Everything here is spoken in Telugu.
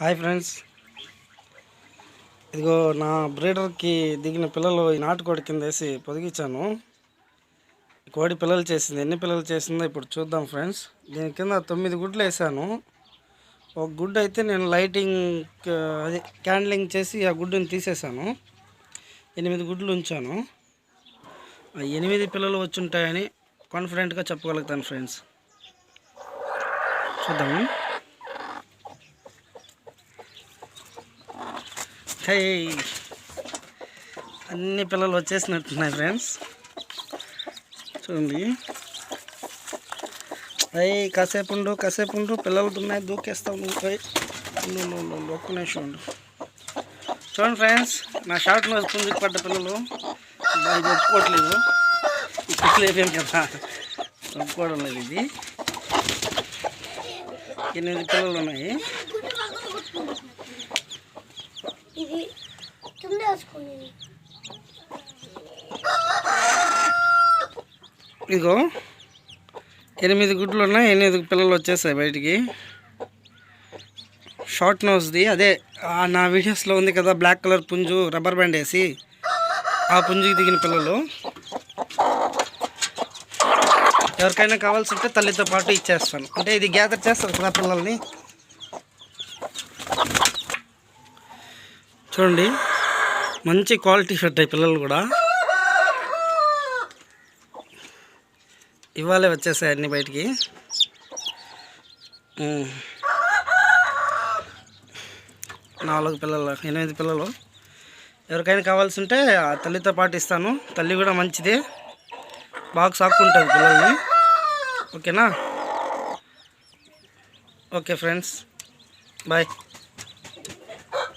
Hi friends. ఇదిగో నా బ్రీడర్కి దిగిన పిల్లలు ఈ నాటుకోడి కింద వేసి పొదిగించాను కోడి పిల్లలు చేసింది ఎన్ని పిల్లలు చేసిందో ఇప్పుడు చూద్దాం ఫ్రెండ్స్. దీని కింద తొమ్మిది గుడ్లు వేసాను. ఒక గుడ్డు అయితే నేను లైటింగ్ అది క్యాండ్లింగ్ చేసి ఆ గుడ్డుని తీసేసాను. ఎనిమిది గుడ్లు ఉంచాను. ఆ ఎనిమిది పిల్లలు వచ్చుంటాయని కాన్ఫిడెంట్గా చెప్పగలుగుతాను ఫ్రెండ్స్. చూద్దాము. హై. అన్ని పిల్లలు వచ్చేసినట్టున్నాయి ఫ్రెండ్స్. చూడండి. అయ్యి కాసేపు ఉండు కాసేపు ఉండు. పిల్లలు ఉన్నాయి దూకేస్తాం ఉండు, ఒక్క నిమిషం ఉండు. చూడండి ఫ్రెండ్స్ నా షార్ట్ నోస్ పుంజుకు పడ్డ పిల్లలు. బా, ఇది ఒప్పుకోవట్లేదు. కదా? ఒప్పుకోవడం లేదు ఇది. ఎనిమిది పిల్లలు ఉన్నాయి. ఇది కింద వేసుకునేది ఇదిగో ఎనిమిది గుడ్లు ఉన్నాయి ఎనిమిది పిల్లలు వచ్చేసాయి బయటికి. షార్ట్ నోస్ది అదే నా వీడియోస్లో ఉంది కదా బ్లాక్ కలర్ పుంజు రబ్బర్ బ్యాండ్ వేసి ఆ పుంజుకి దిగిన పిల్లలు. ఎవరికైనా కావాల్సి ఉంటే తల్లితో పాటు ఇచ్చేస్తాను. అంటే ఇది గ్యాదర్ చేస్తారు కదా పిల్లల్ని. చూడండి. మంచి క్వాలిటీ షర్ట్ పిల్లలు కూడా. ఇవాళే వచ్చేసాయి అన్నీ బయటికి. నాలుగు పిల్లలు ఎనిమిది పిల్లలు. ఎవరికైనా కావాల్సి ఉంటే ఆ తల్లితో పాటు ఇస్తాను. తల్లి కూడా మంచిదే. బాగా సాక్కుంటుంది పిల్లల్ని. ఓకేనా? Okay friends. బాయ్.